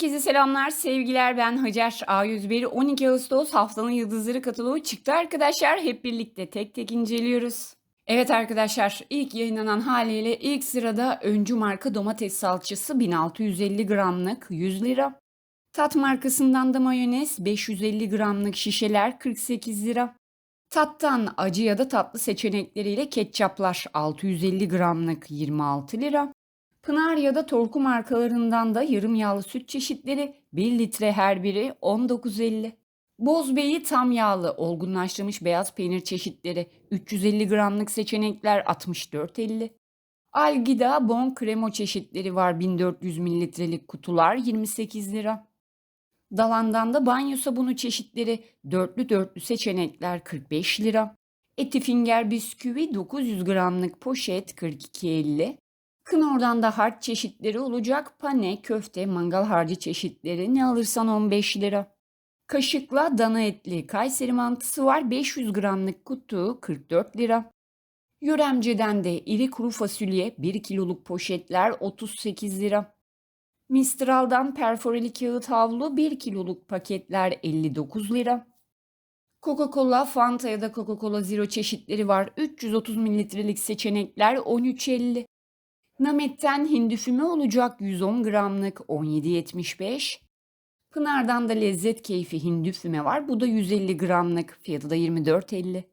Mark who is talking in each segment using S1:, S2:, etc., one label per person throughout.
S1: Herkese selamlar, sevgiler. Ben Hacer A101. 12 Ağustos haftanın yıldızları kataloğu çıktı arkadaşlar. Hep birlikte tek tek inceliyoruz. Evet arkadaşlar, ilk yayınlanan haliyle ilk sırada öncü marka domates salçası 1650 gramlık 100 lira. Tat markasından da mayonez 550 gramlık şişeler 48 lira. Tattan acı ya da tatlı seçenekleriyle ketçaplar 650 gramlık 26 lira. Pınar ya da Torku markalarından da yarım yağlı süt çeşitleri 1 litre her biri 19.50. Bozbey'i tam yağlı olgunlaştırmış beyaz peynir çeşitleri 350 gramlık seçenekler 64.50. Algida Bon Kremo çeşitleri var 1400 mililitrelik kutular 28 lira. Dalandan da banyo sabunu çeşitleri dörtlü dörtlü seçenekler 45 lira. Etifinger bisküvi 900 gramlık poşet 42.50. Knorr'dan da harç çeşitleri olacak. Pane, köfte, mangal harcı çeşitleri ne alırsan 15 lira. Kaşıkla dana etli Kayseri mantısı var. 500 gramlık kutu 44 lira. Yöremce'den de iri kuru fasulye 1 kiloluk poşetler 38 lira. Mistral'dan perforeli kağıt havlu 1 kiloluk paketler 59 lira. Coca-Cola, Fanta ya da Coca-Cola Zero çeşitleri var. 330 mililitrelik seçenekler 13.50. Namet'ten hindi füme olacak 110 gramlık 17.75. Pınar'dan da lezzet keyfi hindi füme var. Bu da 150 gramlık fiyatı da 24.50.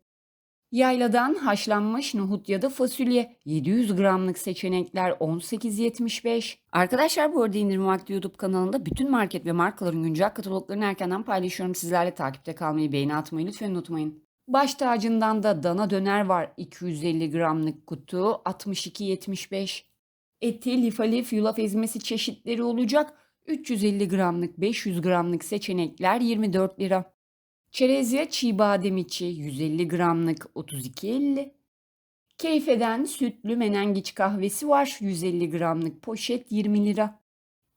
S1: Yayladan haşlanmış nohut ya da fasulye 700 gramlık seçenekler 18.75. Arkadaşlar bu arada indirim vakti YouTube kanalında bütün market ve markaların güncel kataloglarını erkenden paylaşıyorum. Sizlerle takipte kalmayı, beğeni atmayı lütfen unutmayın. Baş tacından da dana döner var 250 gramlık kutu 62.75. Eti, lif alif, yulaf ezmesi çeşitleri olacak 350 gramlık 500 gramlık seçenekler 24 lira. Çerezya çiğ badem içi 150 gramlık 32.50. Keyfeden sütlü menengiç kahvesi var 150 gramlık poşet 20 lira.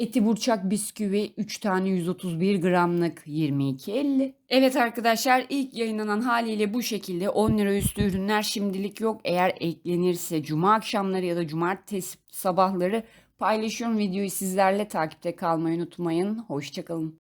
S1: Eti burçak bisküvi 3 tane 131 gramlık 22.50. Evet arkadaşlar ilk yayınlanan haliyle bu şekilde 10 lira üstü ürünler şimdilik yok. Eğer eklenirse cuma akşamları ya da cumartesi sabahları paylaşıyorum videoyu sizlerle takipte kalmayı unutmayın. Hoşçakalın.